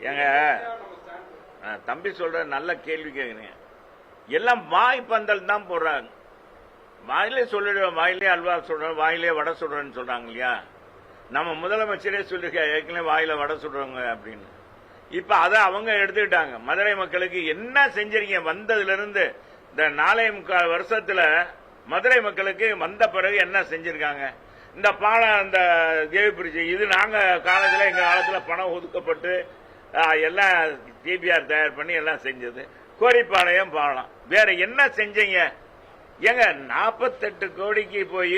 ஏங்க தம்பி சொல்ற நல்ல கேள்வி கேக்குறீங்க. எல்லாம் வாய் பந்தல் தான் போடுறாங்க. வாயிலே சொல்லிடுவோம் வாயிலே அல்வா சொல்றோம் வாயிலே வடை சொல்றேன்னு சொல்றாங்க இல்லையா? நம்ம முதலமைச்சரே சொல்லிருக்க ஏற்கனவே வாயில வடை சொல்றவங்க அப்படின்னு. இப்ப அதை அவங்க எடுத்துக்கிட்டாங்க. மதுரை மக்களுக்கு என்ன செஞ்சிருக்கீங்க வந்ததுல இருந்து இந்த நாலே முக்கால் வருஷத்துல மதுரை மக்களுக்கு வந்த பிறகு என்ன செஞ்சிருக்காங்க? இந்த பாலம் இந்த தேவி பிரிட்ஜ் இது நாங்க காலத்துல எங்க காலத்துல பணம் ஒதுக்கப்பட்டு எல்லாம் டிபிஆர் தயார் பண்ணி எல்லாம் செஞ்சது. கோரிப்பாளையம் பாலம் வேற என்ன செஞ்சீங்க? ஏங்க நாற்பத்தெட்டு கோடிக்கு போய்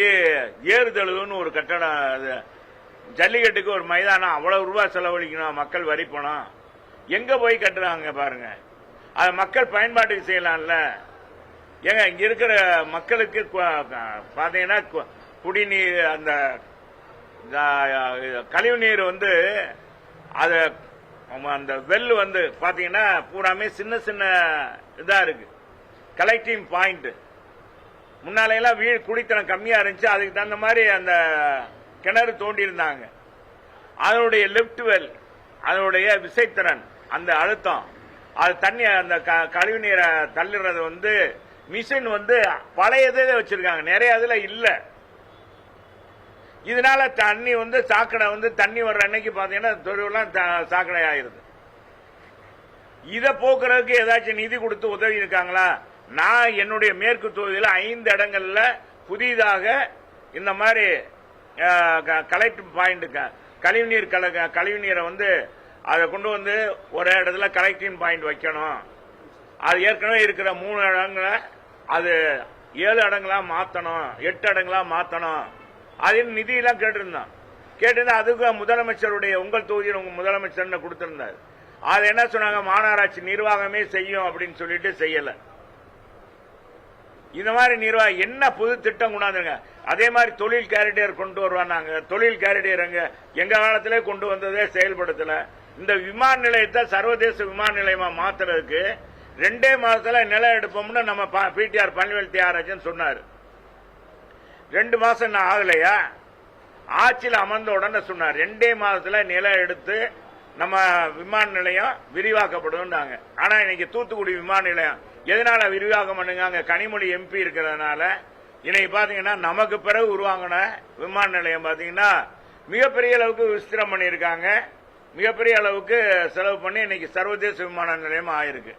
ஏறுதழுவுன்னு ஒரு கட்டடம் அது ஜல்லிக்கட்டுக்கு ஒரு மைதானம் அவ்வளவு ரூபாய் செலவழிக்கணும் மக்கள் வரி பணம். எங்க போய் கட்டுறாங்க பாருங்க. அது மக்கள் பயன்பாட்டுக்கு செய்யலாம்ல. ஏங்க இங்க இருக்கிற மக்களுக்கு கு- பாத்தீங்கன்னா கு- குடிநீர் அந்த கழிவுநீர் கழிவு நீர் வந்து அதை அந்த வெல் வந்து பாத்தீங்கன்னா பூராமே சின்ன சின்ன இதா இருக்கு. கலெக்டிங் பாயிண்ட் முன்னாலையெல்லாம் வீடு குடித்தனம் கம்மியா இருந்துச்சு. அதுக்கு தகுந்த மாதிரி அந்த கிணறு தோண்டி இருந்தாங்க அதனுடைய லிப்ட் வெல் அதனுடைய விசைத்திறன் அந்த அழுத்தம். அது தண்ணி அந்த க- கழிவு நீரை தள்ளுறது வந்து மிஷின் வந்து பழையதே வச்சிருக்காங்க. நிறைய இதுல இல்லை. இதனால தண்ணி வந்து சாக்கடை வந்து தண்ணி வர்ற அன்னைக்கு பாத்தீங்கன்னா தொழிலாம் த- சாக்கடை ஆயிருது. இதை போக்குறதுக்கு ஏதாச்சும் நிதி கொடுத்து உதவி இருக்காங்களா? நான் என்னுடைய மேற்கு தொகுதியில் ஐந்து இடங்கள்ல புதிதாக இந்த மாதிரி கலெக்ட் பாயிண்ட் கழிவுநீர் கல- கழிவுநீரை வந்து அதை கொண்டு வந்து ஒரு இடத்துல கலெக்டிங் பாயிண்ட் வைக்கணும். அது ஏற்கனவே இருக்கிற மூணு இடங்களை அது ஏழு இடங்களா மாற்றணும் எட்டு இடங்களா மாற்றணும் அதில் நிதியெல்லாம் கேட்டிருந்தான். கேட்டிருந்தா அதுக்கு முதலமைச்சருடைய உங்கள் தொகுதியில் உங்க முதலமைச்சர் கொடுத்திருந்தார். அது என்ன சொன்னாங்க? மாநகராட்சி நிர்வாகமே செய்யும் அப்படின்னு சொல்லிட்டு செய்யல. இந்த மாதிரி நிர்வாகம் என்ன புது திட்டம் கொண்டாந்துருங்க? அதே மாதிரி தொழில் கேரடியர் கொண்டு வருவாங்க தொழில் கேரிடர் எங்க? எங்க காலத்திலே கொண்டு வந்ததே செயல்படுத்தல. இந்த விமான நிலையத்தை சர்வதேச விமான நிலையமா மாத்துறதுக்கு ரெண்டே மாதத்தில் நிலம் எடுப்போம்னு நம்ம பிடிஆர் பன்னிவேல் தியாகராஜன் சொன்னாரு. ரெண்டு மாசம் என்ன ஆகலையா? ஆட்சியில் அமர்ந்த உடனே சொன்னார். ரெண்டே மாதத்துல நிலம் எடுத்து நம்ம விமான நிலையம் விரிவாக்கப்படுதுன்றாங்க ஆனா இன்னைக்கு தூத்துக்குடி விமான நிலையம். எதனால விரிவாக்கம் பண்ணுங்க? அங்க கனிமொழி எம்பி இருக்கிறதுனால. இன்னைக்கு பாத்தீங்கன்னா நமக்கு பிறகு உருவாங்கின விமான நிலையம் பாத்தீங்கன்னா மிகப்பெரிய அளவுக்கு விஸ்திரம் பண்ணியிருக்காங்க. மிகப்பெரிய அளவுக்கு செலவு பண்ணி இன்னைக்கு சர்வதேச விமான நிலையம் ஆயிருக்கு.